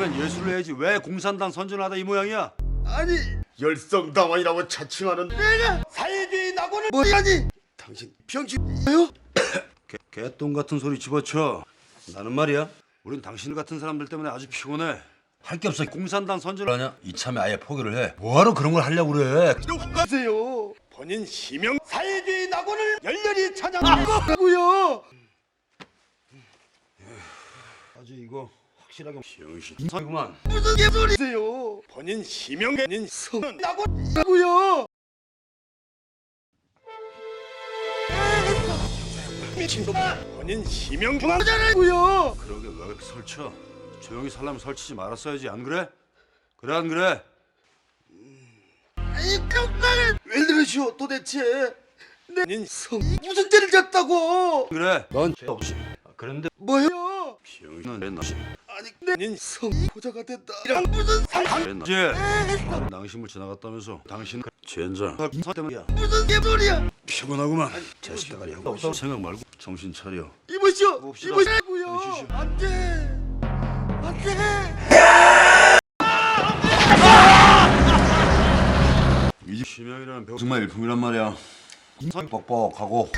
그러면 예술을 해야지 왜 공산당 선전하다 이 모양이야? 아니 열성당원이라고 자칭하는 내가 사회주의 낙원을 뭐하니? 당신 병신이요? 개, 개똥 같은 소리 집어쳐. 나는 말이야. 우린 당신 같은 사람들 때문에 아주 피곤해. 할 게 없어. 공산당 선전을 하냐? 이참에 아예 포기를 해. 뭐하러 그런 걸 하려고 그래? 하세요. 본인 시명 사회주의 낙원을 열렬히 찬양하고요. 아주 이거 확실하게 병신. 인상이구만. 무슨 개소리세요? 본인 시명 본인 성 낙원이고요. 미친놈. 본인 시명 중앙자라고요. 그러게 왜 설쳐? 조용히 살려면 설치지 말았어야지 안 그래? 그래 안 그래? 이 평강을 왜 이러시오 도대체? 내성 무슨 죄를 졌다고? 그래? 넌 죄 없이. 아, 그런데 뭐요? 병신은 내 나시. 내성 보자가 된다. 이랑 무슨 상내 나시. 다른 낭심을 지나갔다면서 당신 젠장. 인사 때문이야. 무슨 개소리야? 피곤하구만. 자식 대가리 하고 생각 말고 정신 차려. 이보시고요. 쉬쉬. 안돼 안돼. 심형이라는 배우 정말 일품이란 말이야. 인상 뻑뻑하고